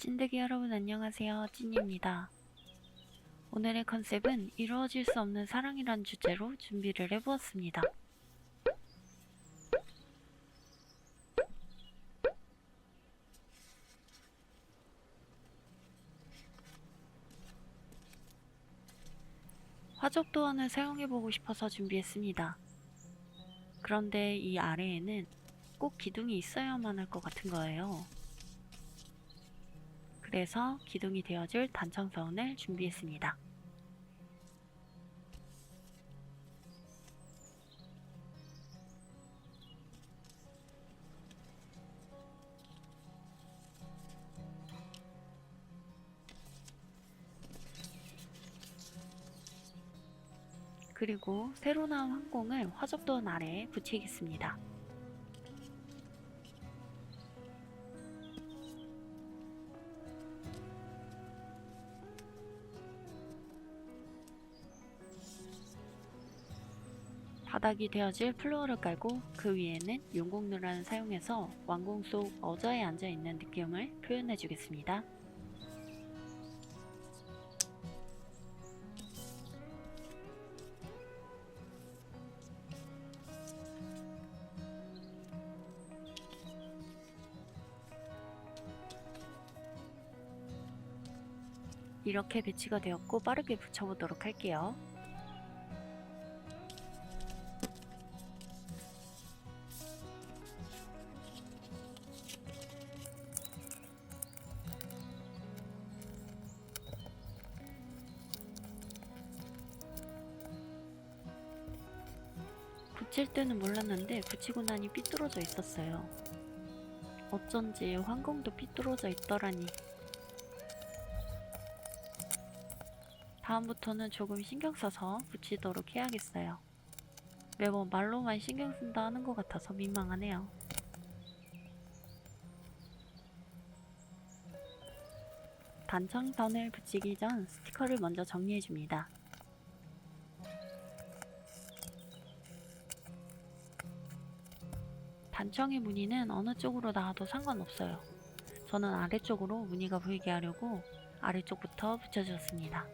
찐득이 여러분 안녕하세요. 찐입니다. 오늘의 컨셉은 이루어질 수 없는 사랑이란 주제로 준비를 해보았습니다. 화적 도안을 사용해보고 싶어서 준비했습니다. 그런데 이 아래에는 꼭 기둥이 있어야만 할 것 같은 거예요. 그래서 기둥이 되어줄 단청선을 준비했습니다. 그리고 새로 나온 항공을 화접도원 아래에 붙이겠습니다. 바닥이 되어질 플로어를 깔고 그 위에는 용공루란을 사용해서 왕궁 속 어자에 앉아있는 느낌을 표현해 주겠습니다. 이렇게 배치가 되었고 빠르게 붙여보도록 할게요. 붙일 때는 몰랐는데 붙이고 나니 삐뚤어져 있었어요. 어쩐지 황공도 삐뚤어져 있더라니. 다음부터는 조금 신경 써서 붙이도록 해야겠어요. 매번 말로만 신경 쓴다 하는 것 같아서 민망하네요. 단청선을 붙이기 전 스티커를 먼저 정리해줍니다. 단청의 무늬는 어느 쪽으로 나와도 상관없어요. 저는 아래쪽으로 무늬가 보이게 하려고 아래쪽부터 붙여주었습니다.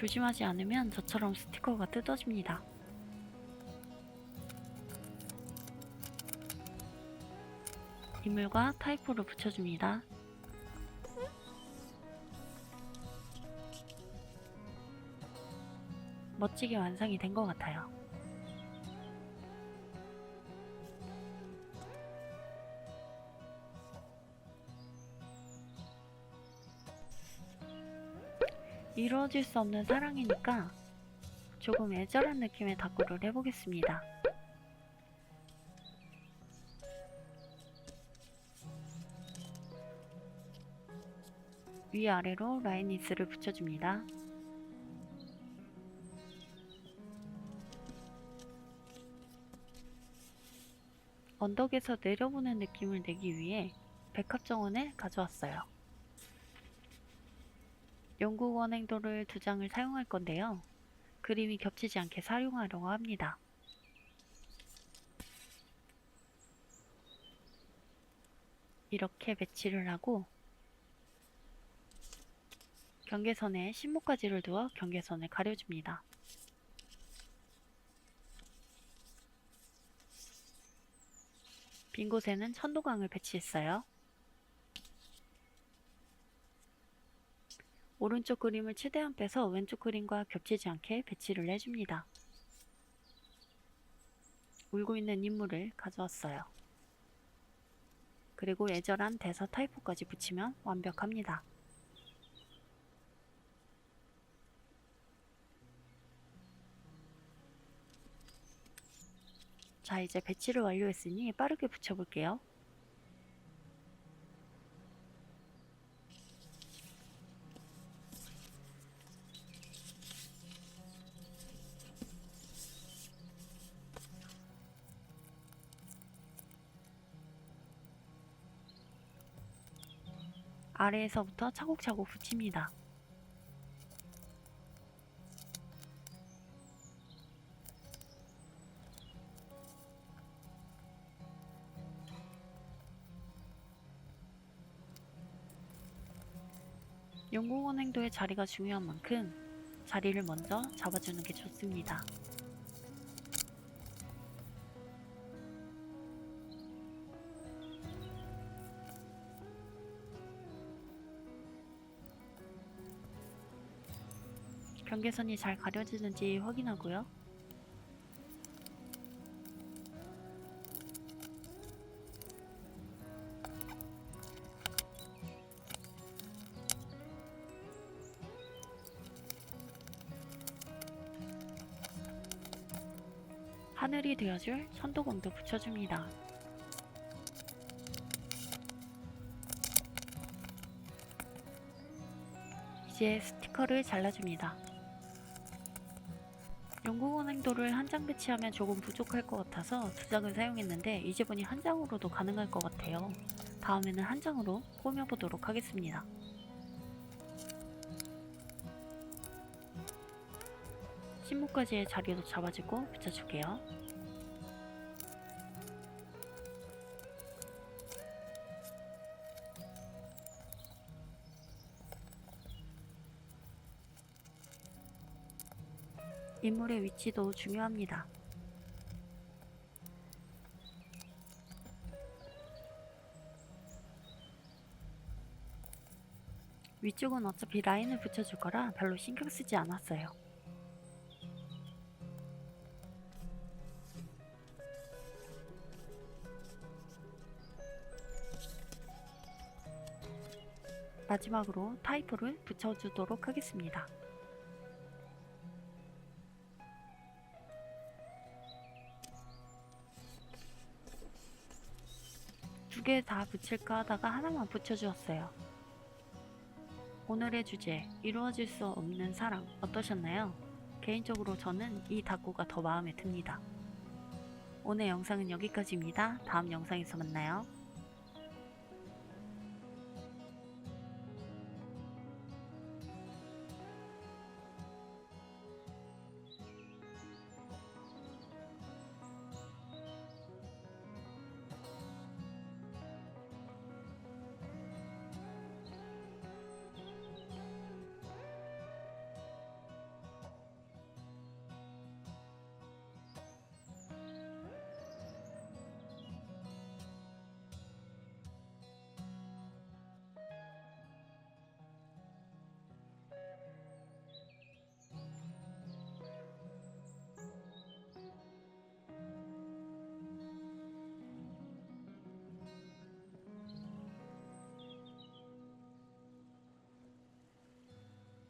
조심하지 않으면 저처럼 스티커가 뜯어집니다. 이물과 타이포를 붙여줍니다. 멋지게 완성이 된 것 같아요. 이루어질 수 없는 사랑이니까 조금 애절한 느낌의 다꾸를 해보겠습니다. 위아래로 라인니스를 붙여줍니다. 언덕에서 내려보는 느낌을 내기 위해 백합 정원을 가져왔어요. 영국 원행도를 두 장을 사용할 건데요. 그림이 겹치지 않게 사용하려고 합니다. 이렇게 배치를 하고 경계선에 신목가지를 두어 경계선을 가려줍니다. 빈 곳에는 천도강을 배치했어요. 오른쪽 그림을 최대한 빼서 왼쪽 그림과 겹치지 않게 배치를 해줍니다. 울고 있는 인물을 가져왔어요. 그리고 애절한 대사 타이포까지 붙이면 완벽합니다. 자, 이제 배치를 완료했으니 빠르게 붙여볼게요. 아래에서부터 차곡차곡 붙입니다. 연구원 행도의 자리가 중요한 만큼 자리를 먼저 잡아주는 게 좋습니다. 경계선이 잘 가려지는지 확인하고요. 하늘이 되어줄 선도공도 붙여줍니다. 이제 스티커를 잘라줍니다. 연구원 행도를 한 장 배치하면 조금 부족할 것 같아서 두 장을 사용했는데 이제 보니 한 장으로도 가능할 것 같아요. 다음에는 한 장으로 꾸며보도록 하겠습니다. 신문까지의 자리도 잡아주고 붙여줄게요. 인물의 위치도 중요합니다. 위쪽은 어차피 라인을 붙여줄 거라 별로 신경 쓰지 않았어요. 마지막으로 타이포를 붙여주도록 하겠습니다. 개 다 붙일까 하다가 하나만 붙여주었어요. 오늘의 주제, 이루어질 수 없는 사랑 어떠셨나요? 개인적으로 저는 이 다구가 더 마음에 듭니다. 오늘 영상은 여기까지입니다. 다음 영상에서 만나요.